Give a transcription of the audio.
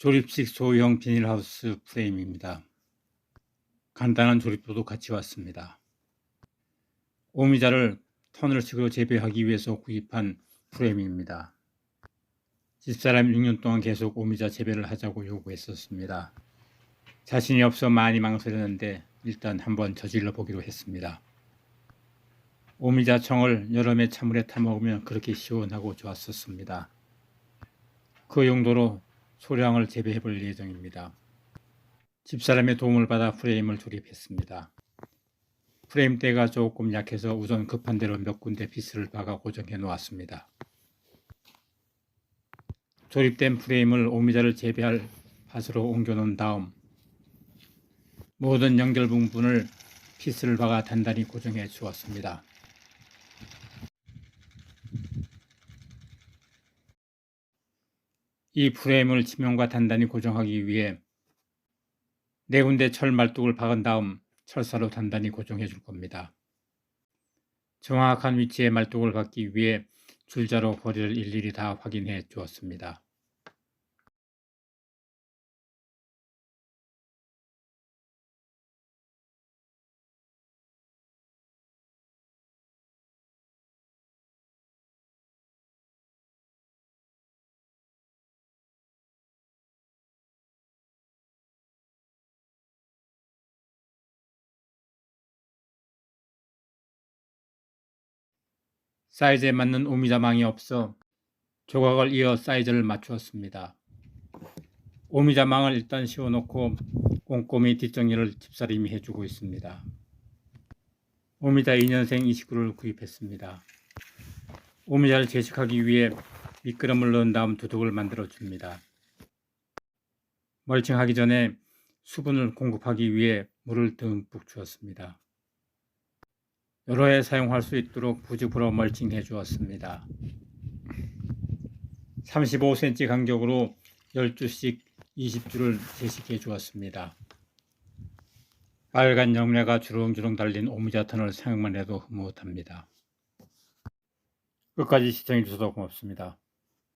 조립식 소형 비닐하우스 프레임입니다. 간단한 조립도도 같이 왔습니다. 오미자를 터널식으로 재배하기 위해서 구입한 프레임입니다. 집사람이 6년 동안 계속 오미자 재배를 하자고 요구했었습니다. 자신이 없어 많이 망설였는데 일단 한번 저질러 보기로 했습니다. 오미자 청을 여름에 찬물에 타먹으면 그렇게 시원하고 좋았었습니다. 그 용도로 소량을 재배해 볼 예정입니다. 집사람의 도움을 받아 프레임을 조립했습니다. 프레임대가 조금 약해서 우선 급한 대로 몇 군데 비스를 박아 고정해 놓았습니다. 조립된 프레임을 오미자를 재배할 밭으로 옮겨 놓은 다음 모든 연결 부분을 피스를 박아 단단히 고정해 주었습니다. 이 프레임을 지면과 단단히 고정하기 위해 네 군데 철 말뚝을 박은 다음 철사로 단단히 고정해 줄 겁니다. 정확한 위치에 말뚝을 박기 위해 줄자로 거리를 일일이 다 확인해 주었습니다. 사이즈에 맞는 오미자망이 없어 조각을 이어 사이즈를 맞추었습니다. 오미자망을 일단 씌워놓고 꼼꼼히 뒷정리를 집사람이 해주고 있습니다. 오미자 2년생 29를 구입했습니다. 오미자를 제식하기 위해 미끄럼을 넣은 다음 두둑을 만들어 줍니다. 멀칭하기 전에 수분을 공급하기 위해 물을 듬뿍 주었습니다. 여러 해 사용할 수 있도록 부직으로 멀칭해 주었습니다. 35cm 간격으로 12씩 20줄을 제식해 주었습니다. 빨간 영래가 주렁주렁 달린 오미자 턴을 생각만 해도 흐뭇합니다. 끝까지 시청해 주셔서 고맙습니다.